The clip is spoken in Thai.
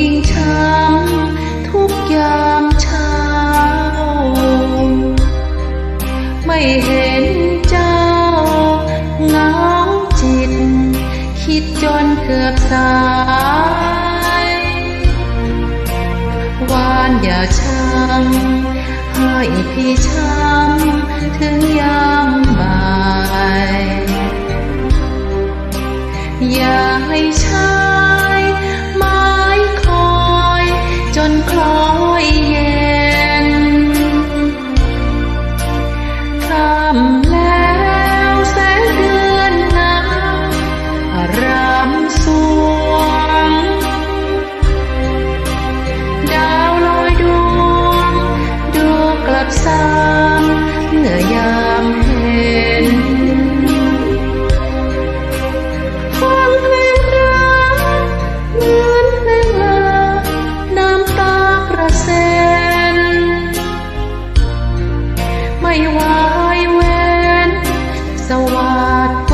กิ่งช้ำทุกยามเช้า ไม่เห็นเจ้าเงาจิต คิดจนเกือบสายวานอย่าช้ำให้พี่ช้ำถึงยา วัด